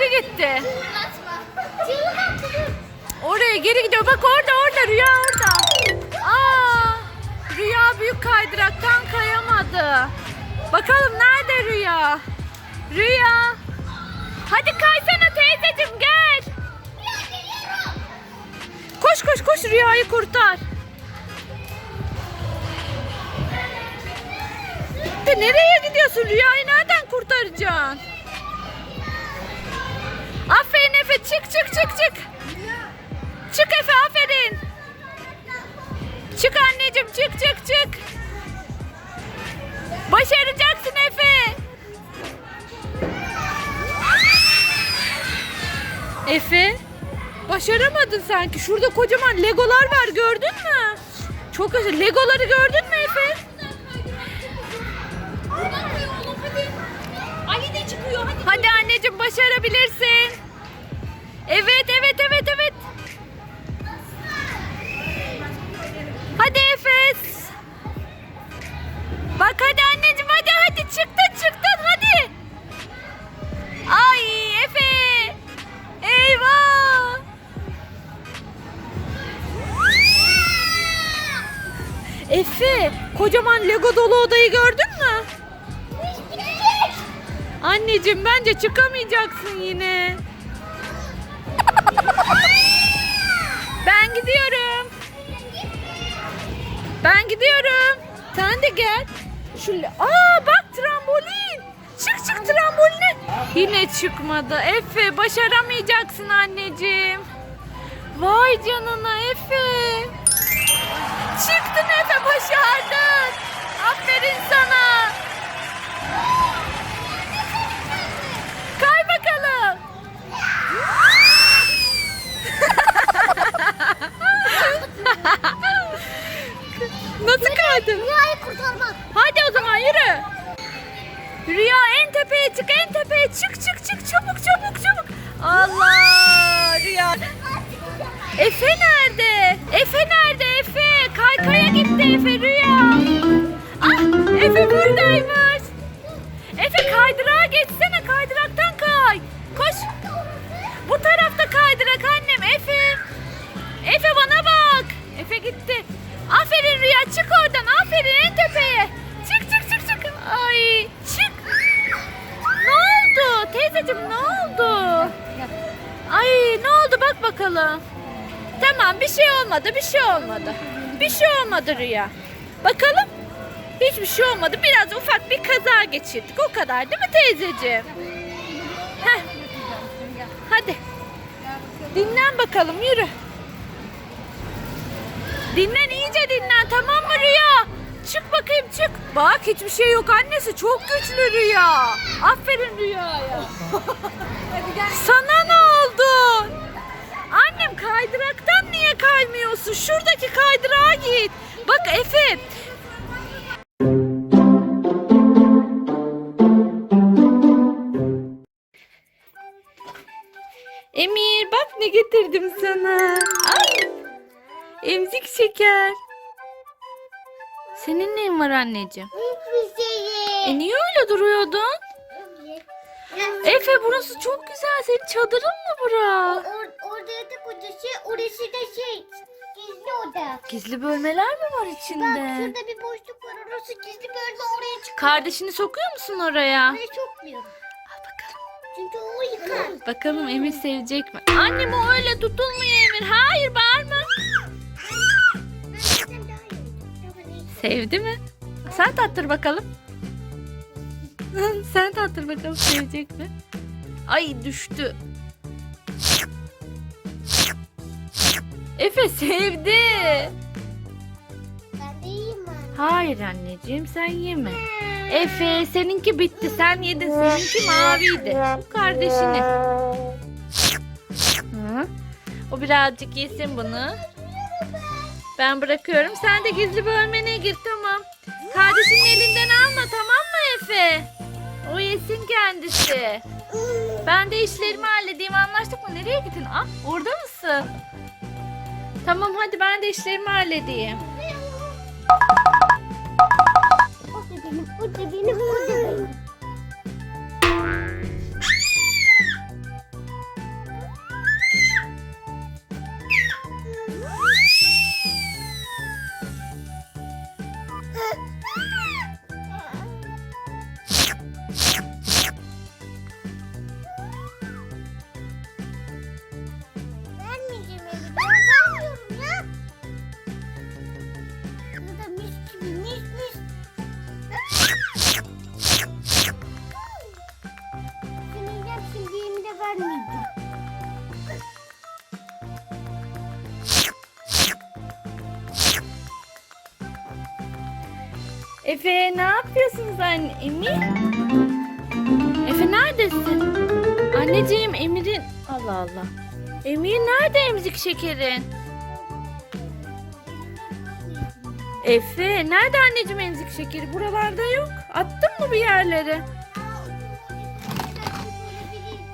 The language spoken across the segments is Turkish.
geri gitti. Oraya geri gidiyor. Bak orada orada Rüya orada. Aa! Rüya büyük kaydıraktan kayamadı. Bakalım nerede Rüya? Rüya. Hadi kaysana teyzeciğim gel. Koş koş koş Rüya'yı kurtar. Nereye gidiyorsun? Rüya'yı nereden kurtaracaksın? Aferin Efe çık çık çık çık. Çık Efe aferin. Çık anneciğim çık çık çık. Başaracaksın Efe. Efe başaramadın sanki. Şurada kocaman legolar var gördün mü? Çok güzel. Legoları gördün mü Efe? Ali de çıkıyor hadi. Hadi anneciğim başarabilirsin. Evet evet evet evet. Hadi Efes. Bak hadi anneciğim hadi hadi çıktın çıktın hadi. Ay Efe. Eyvah. Efe kocaman Lego dolu odayı gördün mü? Anneciğim bence çıkamayacaksın yine. Gidiyorum. Ben gidiyorum. Sen de gel. Şu Aa bak trambolin. Çık çık tramboline. Yine çıkmadı. Efe başaramayacaksın anneciğim. Vay canına Efe. Çıktın Efe başardın. Aferin sana. Efe nerede? Efe nerede Efe? Kaykaya gitti Efe Rüya. Ah Efe buradaymış. Efe kaydırağa geçsene kaydıraktan kay. Koş. Bu tarafta kaydırak annem Efe. Efe bana bak. Efe gitti. Aferin Rüya çık oradan. Aferin en tepeye. Çık çık çık çık. Ay çık. Ne oldu? Teyzeciğim ne oldu? Ay ne oldu bak bakalım. Tamam bir şey olmadı bir şey olmadı. Bir şey olmadı Rüya. Bakalım. Hiçbir şey olmadı. Biraz ufak bir kaza geçirdik. O kadar değil mi teyzeciğim? Heh. Hadi. Dinlen bakalım yürü. Dinlen iyice dinlen tamam mı Rüya? Çık bakayım çık. Bak hiçbir şey yok annesi çok güçlü Rüya. Aferin Rüya'ya. Sana ne oldu? Annem kaydıraktan niye kaymıyorsun? Şuradaki kaydırağa git. Bak Efe. Emir bak ne getirdim sana. Ay. Emzik şeker. Senin neyin var anneciğim? Hiçbir şey. E niye öyle duruyordun? Efe burası çok güzel. Senin çadırın mı bura? Orada yatak odası, orası da şey, gizli oda. Gizli bölmeler mi var Bak içinde? şurada bir boşluk var, orası gizli bölme oraya çık. Kardeşini sokuyor musun oraya? Oraya sokmuyorum. Al bakalım. Çünkü o yıkar. Bakalım Emir sevecek mi? Annem o öyle tutulmuyor Emir. Hayır bağırma. Sevdi mi? Sen tattır bakalım. Sen tattır bakalım sevecek mi? Ay düştü. Efe sevdi. Ben de iyiyim ben. Hayır anneciğim sen yeme. Efe seninki bitti sen yedin seninki maviydi. Bu kardeşini. Hı? O birazcık yesin bunu. Ben bırakıyorum. Sen de gizli bölmene gir tamam. Kardeşinin elinden alma tamam mı Efe? O yesin kendisi. Ben de işlerimi halledeyim anlaştık mı? Nereye gittin? Ah orada mısın? Tamam hadi ben de işlerimi halledeyim. O da benim, o da benim, o da benim. Efe ne yapıyorsunuz anne? Emir? Efe neredesin? Anneciğim Emir'in... Allah Allah. Emir nerede emzik şekerin? Efe nerede anneciğim emzik şekeri? Buralarda yok. Attın mı bir yerlere?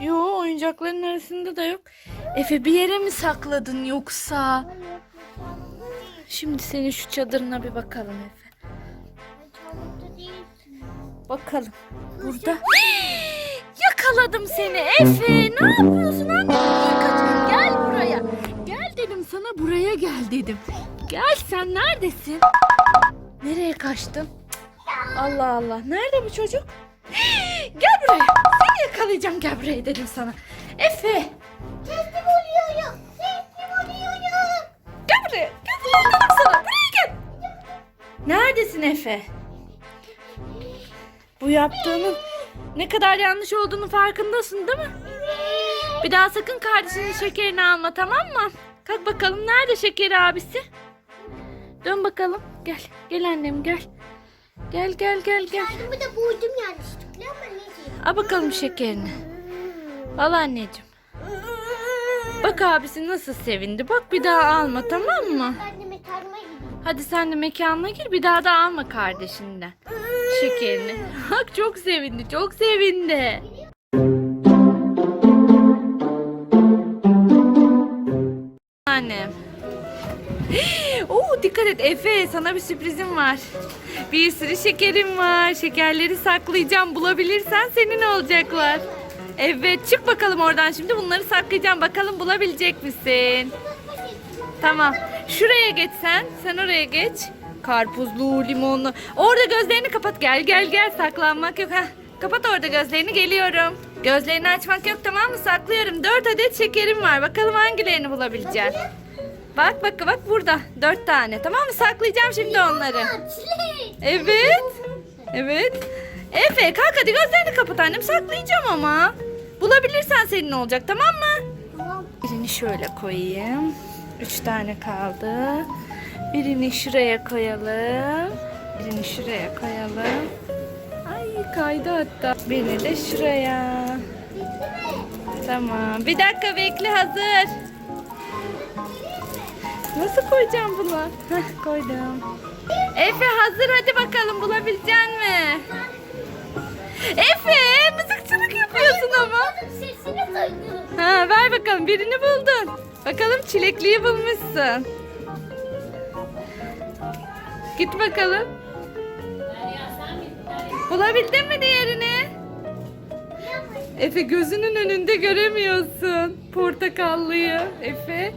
Yo oyuncakların arasında da yok. Efe bir yere mi sakladın yoksa? Şimdi senin şu çadırına bir bakalım Efe. Bakalım. Burada. Yakaladım seni Efe. Ne yapıyorsun anne? Niye kaçıyorsun? Gel buraya. Gel dedim sana buraya gel dedim. Gel sen neredesin? Nereye kaçtın? Allah Allah. Nerede bu çocuk? Gel buraya. Seni yakalayacağım gel buraya dedim sana. Efe. Teslim oluyorum. Teslim oluyorum. Gel buraya. Gel buraya dedim sana. Buraya gel. Neredesin Efe? Bu yaptığının ne kadar yanlış olduğunu farkındasın değil mi? Bir daha sakın kardeşinin şekerini alma tamam mı? Kalk bakalım nerede şekeri abisi? Dön bakalım. Gel. Gel annem gel. Gel gel gel gel. Kendimi de buldum yanlışlıkla ama neyse. Al bakalım şekerini. Al anneciğim. Bak abisi nasıl sevindi. Bak bir daha alma tamam mı? Ben de mekanıma gideyim. Hadi sen de mekanına gir bir daha da alma kardeşinden. Şekerini. Bak çok sevindi çok sevindi. Annem. Oo dikkat et Efe sana bir sürprizim var. Bir sürü şekerim var. Şekerleri saklayacağım. Bulabilirsen senin olacaklar. Evet çık bakalım oradan şimdi bunları saklayacağım. Bakalım bulabilecek misin? Tamam. Şuraya geç sen. Sen oraya geç. Karpuzlu, limonlu. Orada gözlerini kapat. Gel gel gel. Saklanmak yok. Heh. Kapat orada gözlerini. Geliyorum. Gözlerini açmak yok tamam mı? Saklıyorum. Dört adet şekerim var. Bakalım hangilerini bulabileceksin. Bak bak bak burada. Dört tane. Tamam mı? Saklayacağım şimdi onları. Evet. Evet. Efe kalk hadi gözlerini kapat annem. Saklayacağım ama. Bulabilirsen senin olacak tamam mı? Tamam. Birini şöyle koyayım. Üç tane kaldı. Birini şuraya koyalım. Birini şuraya koyalım. Ay kaydı hatta. Birini de şuraya. Tamam. Bir dakika bekle hazır. Nasıl koyacağım bunu? Heh, koydum. Efe hazır hadi bakalım bulabilecek mi? Efe mızıkçılık yapıyorsun ama. Sesini duydum. Ha ver bakalım birini buldun. Bakalım çilekliyi bulmuşsun. Git bakalım. Bulabildin mi diğerini? Efe gözünün önünde göremiyorsun portakallıyı. Efe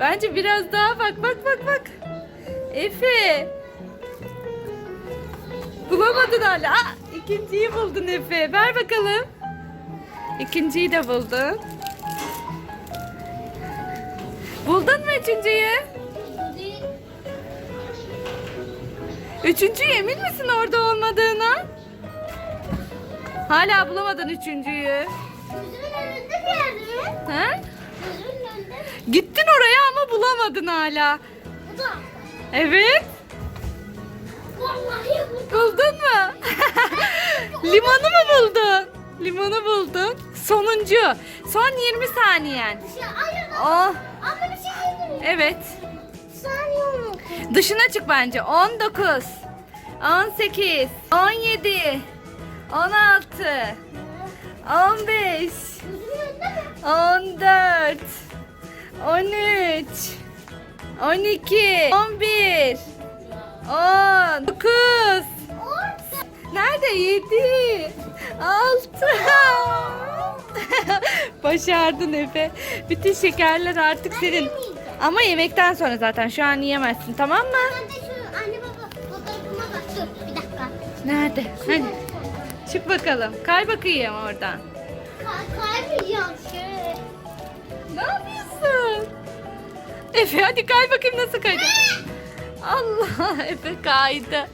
bence biraz daha bak bak bak bak. Efe. Bulamadın hala. Aa, ikinciyi buldun Efe. Ver bakalım. İkinciyi de buldun. Buldun mu üçüncüyü? Üçüncüyü emin misin orada olmadığına? Hala bulamadın üçüncüyü. Gözümün önünde bir yerde. Ha? Gözümün önünde. Gittin oraya ama bulamadın hala. Bu da. Evet. Vallahi bu. Buldun mu? Limonu mu buldun? Limonu buldun. Sonuncu. Son 20 saniyen. Şey, hayır. Oh. Ama bir şey diyebilirim. Evet. Dışına çık bence. 19, 18, 17, 16, 15, Gözümün önünde mi? 14, 13, 12, 11, 10, 9, Orada. Nerede? 7, 6. Başardın Efe. Bütün şekerler artık senin. Ama yemekten sonra zaten şu an yiyemezsin tamam mı? Şu anne baba fotoğrafıma bak. Dur bir dakika. Nerede? Hani? Çık bakalım. Kay bakayım oradan. Kay kaymayacağım şöyle. Ne yapıyorsun? Efe hadi kay bakayım nasıl kaydı. Allah Efe kaydı.